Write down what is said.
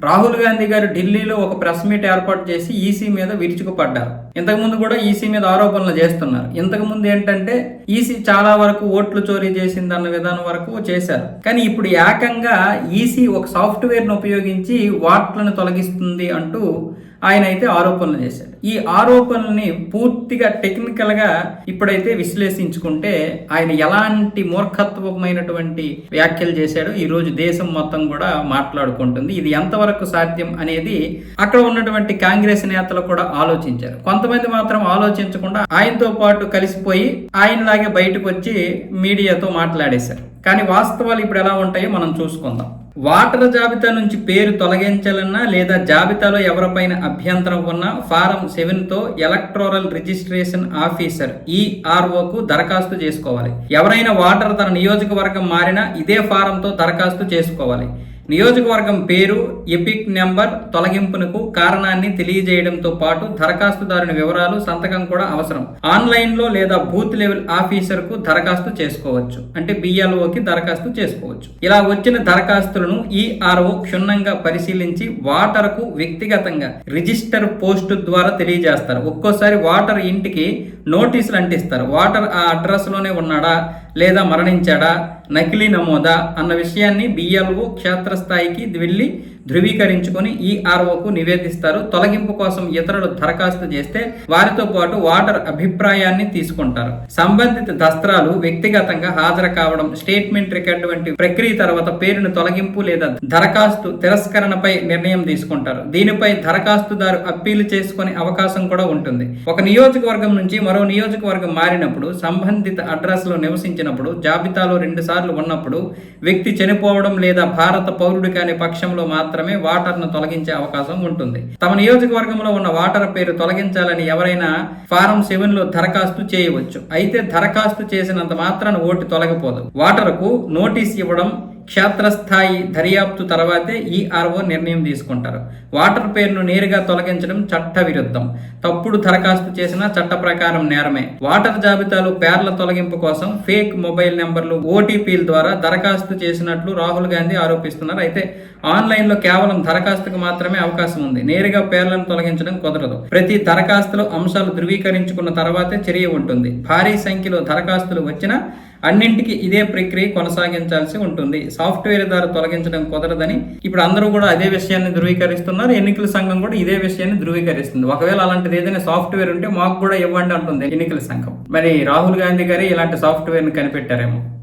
రాహుల్ గాంధీ గారు ఢిల్లీలో ఒక ప్రెస్ మీట్ ఏర్పాటు చేసి ఈసీ మీద విరుచుకుపడ్డారు. ఇంతకుముందు కూడా ఈసీ మీద ఆరోపణలు చేస్తున్నారు. ఇంతకుముందు ఏంటంటే ఈసీ చాలా వరకు ఓట్లు చోరీ చేసింది అన్న విధానం వరకు చేశారు. కానీ ఇప్పుడు ఏకంగా ఈసీ ఒక సాఫ్ట్వేర్ను ఉపయోగించి వాట్లను తొలగిస్తుంది అంటూ ఆయన అయితే ఆరోపణలు చేశాడు ఈ ఆరోపణల్ని పూర్తిగా టెక్నికల్గా ఇప్పుడైతే విశ్లేషించుకుంటే ఆయన ఎలాంటి మూర్ఖత్వమైనటువంటి వ్యాఖ్యలు చేశాడో ఈ రోజు దేశం మొత్తం కూడా మాట్లాడుకుంటుంది. ఇది ఎంతవరకు సాధ్యం అనేది అక్కడ ఉన్నటువంటి కాంగ్రెస్ నేతలు కూడా ఆలోచించారు. కొంత కొంతమంది మాత్రం ఆలోచించకుండా ఆయనతో పాటు కలిసిపోయి ఆయనలాగే బయటకు వచ్చి మీడియాతో మాట్లాడేశారు. కానీ వాస్తవాలు ఇప్పుడు ఎలా ఉంటాయో మనం చూసుకుందాం. వాటర్ జాబితా నుంచి పేరు తొలగించాలన్నా లేదా జాబితాలో ఎవరిపైన అభ్యంతరం ఉన్నా ఫారం సెవెన్తో ఎలక్ట్రోరల్ రిజిస్ట్రేషన్ ఆఫీసర్ ఈఆర్ఓకు దరఖాస్తు చేసుకోవాలి. ఎవరైనా వాటర్ తన నియోజకవర్గం మారినా ఇదే ఫారంతో దరఖాస్తు చేసుకోవాలి. నియోజకవర్గం పేరు ఎపిక్ నెంబర్ తొలగింపునకు కారణాన్ని తెలియజేయడంతో పాటు దరఖాస్తుదారుని వివరాలు సంతకం కూడా అవసరం. ఆన్లైన్లో లేదా బూత్ లెవెల్ ఆఫీసర్కు దరఖాస్తు చేసుకోవచ్చు. అంటే బిఎల్ఓకి దరఖాస్తు చేసుకోవచ్చు. ఇలా వచ్చిన దరఖాస్తులను ఈఆర్ఓ క్షుణ్ణంగా పరిశీలించి వాటర్కు వ్యక్తిగతంగా రిజిస్టర్ పోస్ట్ ద్వారా తెలియజేస్తారు. ఒక్కోసారి వాటర్ ఇంటికి నోటీసులు అంటిస్తారు. వాటర్ ఆ అడ్రస్లోనే ఉన్నాడా? లేదా మరణించాడా? నకిలీ నమోదా అన్న విషయాన్ని బిఎల్ఓ క్షేత్రస్థాయికి వెళ్ళి ధృవీకరించుకొని ఈఆర్ఓకు నివేదిస్తారు. తొలగింపు కోసం ఇతరులు దరఖాస్తు చేస్తే వారితో పాటు వాటర్ అభిప్రాయాన్ని తీసుకుంటారు. సంబంధిత దస్త్రాలు వ్యక్తిగతంగా హాజరు కావడం స్టేట్మెంట్ రికార్డు వంటి ప్రక్రియ తర్వాత పేరును తొలగింపు లేదా దరఖాస్తు తిరస్కరణపై నిర్ణయం తీసుకుంటారు. దీనిపై దరఖాస్తుదారు అప్పీలు చేసుకునే అవకాశం కూడా ఉంటుంది. ఒక నియోజకవర్గం నుంచి మరో నియోజకవర్గం మారినప్పుడు సంబంధిత అడ్రస్లో నివసించినప్పుడు జాబితాలో రెండు సార్లు ఉన్నప్పుడు వ్యక్తి చనిపోవడం లేదా భారత పౌరుడు కాని పక్షంలో మాత్రం మాత్రమే వాటర్ను తొలగించే అవకాశం ఉంటుంది. తమ నియోజకవర్గంలో ఉన్న వాటర్ పేరు తొలగించాలని ఎవరైనా ఫారం సెవెన్లో దరఖాస్తు చేయవచ్చు. అయితే దరఖాస్తు చేసినంత మాత్రాన ఓటు తొలగిపోదు. వాటర్కు నోటీస్ ఇవ్వడం క్షేత్రస్థాయి దర్యాప్తు తర్వాతే ఈఆర్ఓ నిర్ణయం తీసుకుంటారు. వాటర్ పేరును నేరుగా తొలగించడం చట్ట విరుద్ధం తప్పుడు దరఖాస్తు చేసిన చట్ట ప్రకారం నేరమే. వాటర్ జాబితాలో పేర్ల తొలగింపు కోసం ఫేక్ మొబైల్ నెంబర్లు ఓటీపీల ద్వారా దరఖాస్తు చేసినట్లు రాహుల్ గాంధీ ఆరోపిస్తున్నారు. అయితే ఆన్లైన్లో కేవలం దరఖాస్తుకు మాత్రమే అవకాశం ఉంది. నేరుగా పేర్లను తొలగించడం కుదరదు. ప్రతి దరఖాస్తులో అంశాలు ధృవీకరించుకున్న తర్వాతే చర్య ఉంటుంది. భారీ సంఖ్యలో దరఖాస్తులు వచ్చినా అన్నింటికి ఇదే ప్రక్రియ కొనసాగించాల్సి ఉంటుంది. సాఫ్ట్వేర్ ద్వారా తొలగించడం కుదరదని ఇప్పుడు అందరూ కూడా అదే విషయాన్ని ధృవీకరిస్తున్నారు. ఎన్నికల సంఘం కూడా ఇదే విషయాన్ని ధృవీకరిస్తుంది. ఒకవేళ అలాంటిది ఏదైనా సాఫ్ట్వేర్ ఉంటే మాకు కూడా ఇవ్వండి అంటుంది ఎన్నికల సంఘం. మరి రాహుల్ గాంధీ గారి ఇలాంటి సాఫ్ట్వేర్ని కనిపెట్టారేమో.